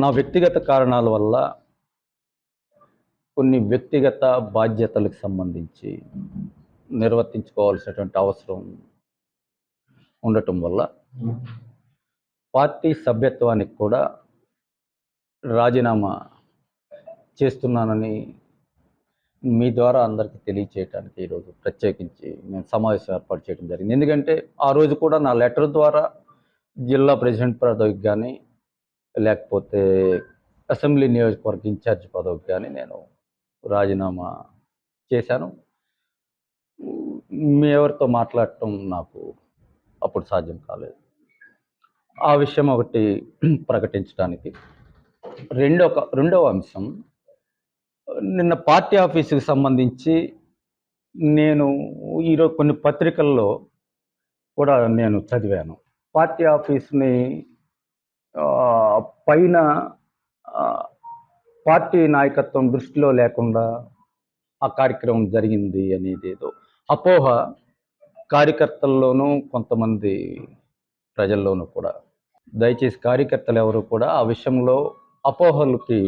నా వ్యక్తిగత కారణాల వల్ల కొన్ని వ్యక్తిగత బాధ్యతలకు సంబంధించి నిర్వర్తించుకోవాల్సినటువంటి అవసరం ఉండటం వల్ల పార్టీ సభ్యత్వానికి కూడా రాజీనామా చేస్తున్నానని మీ ద్వారా అందరికీ తెలియచేయటానికి ఈరోజు ప్రత్యేకించి నేను సమావేశం ఏర్పాటు చేయడం జరిగింది. ఎందుకంటే ఆ రోజు కూడా నా లెటర్ ద్వారా జిల్లా ప్రెసిడెంట్ పదవికి కానీ లేకపోతే అసెంబ్లీ నియోజకవర్గ ఇన్ఛార్జ్ పదవికి కానీ నేను రాజీనామా చేశాను. మీ ఎవరితో మాట్లాడటం నాకు అప్పుడు సాధ్యం కాలేదు. ఆ విషయం ఒకటి ప్రకటించడానికి. రెండో రెండవ అంశం నిన్న పార్టీ ఆఫీసుకి సంబంధించి నేను ఈరోజు కొన్ని పత్రికల్లో కూడా నేను చదివాను. పార్టీ ఆఫీస్ని పైన పార్టీ నాయకత్వం దృష్టిలో లేకుండా ఆ కార్యక్రమం జరిగింది అనేది ఏదో అపోహ కార్యకర్తల్లోనూ కొంతమంది ప్రజల్లోనూ కూడా. దయచేసి కార్యకర్తలు ఎవరు కూడా ఆ విషయంలో అపోహలకి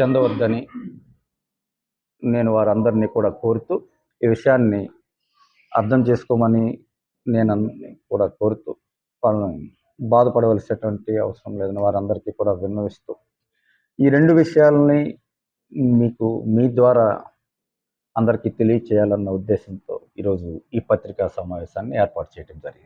చెందవద్దని నేను వారందరినీ కూడా కోరుతూ ఈ విషయాన్ని అర్థం చేసుకోమని నేను కూడా కోరుతూ పాల్గొన్నాను బాధపడవలసినటువంటి అవసరం లేదని వారందరికీ కూడా విన్నవిస్తూ ఈ రెండు విషయాలని మీకు మీ ద్వారా అందరికీ తెలియచేయాలన్న ఉద్దేశంతో ఈరోజు ఈ పత్రికా సమావేశాన్ని ఏర్పాటు చేయడం జరిగింది.